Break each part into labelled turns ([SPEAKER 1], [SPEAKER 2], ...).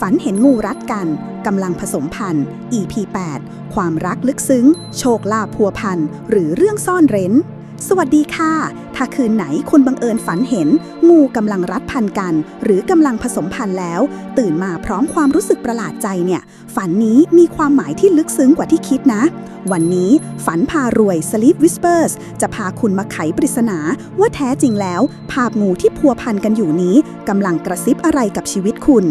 [SPEAKER 1] ฝันเห็นงูรัดกัน กำลังผสมพันธุ์ EP 8ความรักลึกซึ้ง โชคลาภพัวพันหรือเรื่องซ่อนเร้น สวัสดีค่ะ ถ้าคืนไหนคุณบังเอิญฝันเห็น งูกำลังรัดพันกัน หรือกำลังผสมพันธุ์แล้ว ตื่นมาพร้อมความรู้สึกประหลาดใจเนี่ย ฝันนี้มีความหมายที่ลึกซึ้งกว่าที่คิดนะ วันนี้ฝันพารวย Sleep Whispers จะพาคุณมาไขปริศนาว่าแท้จริงแล้ว ภาพงูที่พัวพันกันอยู่นี้กำลังกระซิบอะไรกับชีวิตคุณ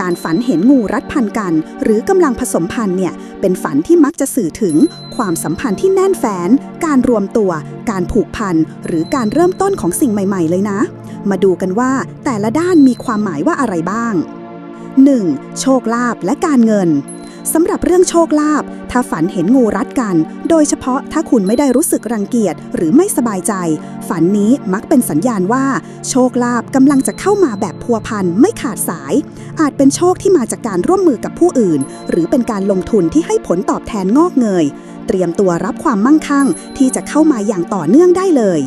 [SPEAKER 1] การฝันเห็นงูรัดพันกัน หรือกำลังผสมพันธุ์เนี่ยเป็นฝันที่มักจะสื่อถึง ความสัมพันธ์ที่แน่นแฟ้นการรวมตัว การผูกพัน หรือการเริ่มต้นของสิ่งใหม่ ๆ เลยนะ มาดูกันว่าแต่ละด้านมีความหมายว่าอะไรบ้าง 1. โชคลาภและการเงิน สำหรับเรื่องโชคลาภถ้าฝันเห็นงูรัดกัน โดยเฉพาะถ้าคุณไม่ได้รู้สึกรังเกียจหรือไม่สบายใจ ฝันนี้มักเป็นสัญญาณว่า โชคลาภกำลังจะเข้ามาแบบพัวพันไม่ขาดสาย อาจเป็นโชคที่มาจากการร่วมมือกับผู้อื่น หรือเป็นการลงทุนที่ให้ผลตอบแทนงอกเงย เตรียมตัวรับความมั่งคั่ง ที่จะเข้ามาอย่างต่อเนื่องได้เลย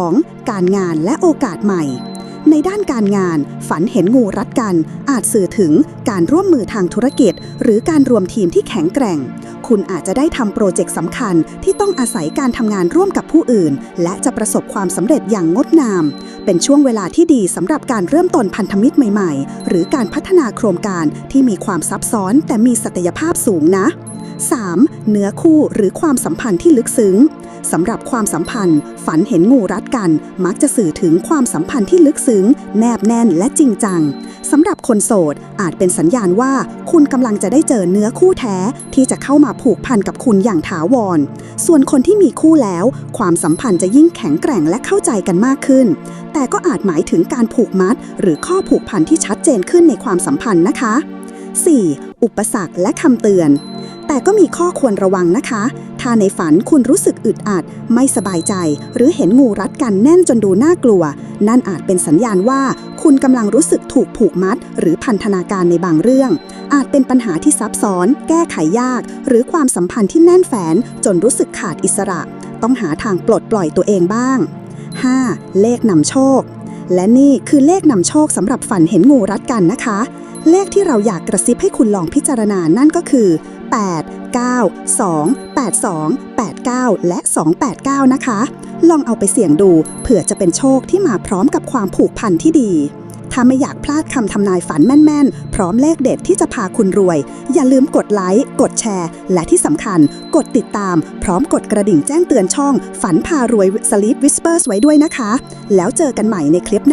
[SPEAKER 1] 2. การงานและโอกาสใหม่ ในด้านการงาน ฝันเห็นงูรัดกัน อาจสื่อถึงการร่วมมือทางธุรกิจ หรือการรวมทีมที่แข็งแกร่ง คุณอาจจะได้ทำโปรเจกต์สำคัญที่ต้องอาศัยการทำงานร่วมกับผู้อื่น และจะประสบความสำเร็จอย่างงดงาม เป็นช่วงเวลาที่ดีสำหรับการเริ่มต้นพันธมิตรใหม่ๆ หรือการพัฒนาโครงการที่มีความซับซ้อน แต่มีศักยภาพสูงนะ 3. เนื้อคู่หรือความสัมพันธ์ที่ลึกซึ้ง สำหรับความสัมพันธ์ ฝันเห็นงูรัดกัน มักจะสื่อถึงความสัมพันธ์ที่ลึกซึ้ง แนบแน่นและจริงจังสำหรับคนโสดอาจเป็นสัญญาณว่าคุณกำลังจะได้เจอเนื้อคู่แท้ ที่จะเข้ามาผูกพันกับคุณอย่างถาวร ส่วนคนที่มีคู่แล้ว ความสัมพันธ์จะยิ่งแข็งแกร่งและเข้าใจกันมากขึ้น แต่ก็อาจหมายถึงการผูกมัด หรือข้อผูกพันที่ชัดเจนขึ้นในความสัมพันธ์นะคะ 4. อุปสรรคและคำเตือน แต่ก็มีข้อควรระวังนะคะ ถ้าในฝันคุณรู้สึกอึดอัด ไม่สบายใจ หรือเห็นงูรัดกันแน่นจนดูน่ากลัว นั่นอาจเป็นสัญญาณว่า คุณกำลังรู้สึกถูกผูกมัด หรือพันธนาการในบางเรื่อง อาจเป็นปัญหาที่ซับซ้อน แก้ไขยาก หรือความสัมพันธ์ที่แน่นแฟนจนรู้สึกขาดอิสระ ต้องหาทางปลดปล่อยตัวเองบ้าง 5. เลขนำโชค และนี่คือเลขนำโชคสำหรับฝันเห็นงูรัดกันนะคะ เลขที่เราอยากกระซิบให้คุณลองพิจารณานั่นก็คือ 8 9 2 8 2 8 9 และ 289 นะคะ ลองเอาไปเสี่ยงดูเผื่อจะเป็นโชคที่มาพร้อมกับความผูกพันที่ดี ถ้าไม่อยากพลาดคำทำนายฝันแม่นๆ พร้อมเลขเด็ดที่จะพาคุณรวย อย่าลืมกดไลค์ กดแชร์ และที่สำคัญ กดติดตาม พร้อมกดกระดิ่งแจ้งเตือนช่อง ฝันพารวย Sleep Whispers ไว้ด้วยนะคะ แล้วเจอกันใหม่ในคลิปหน้า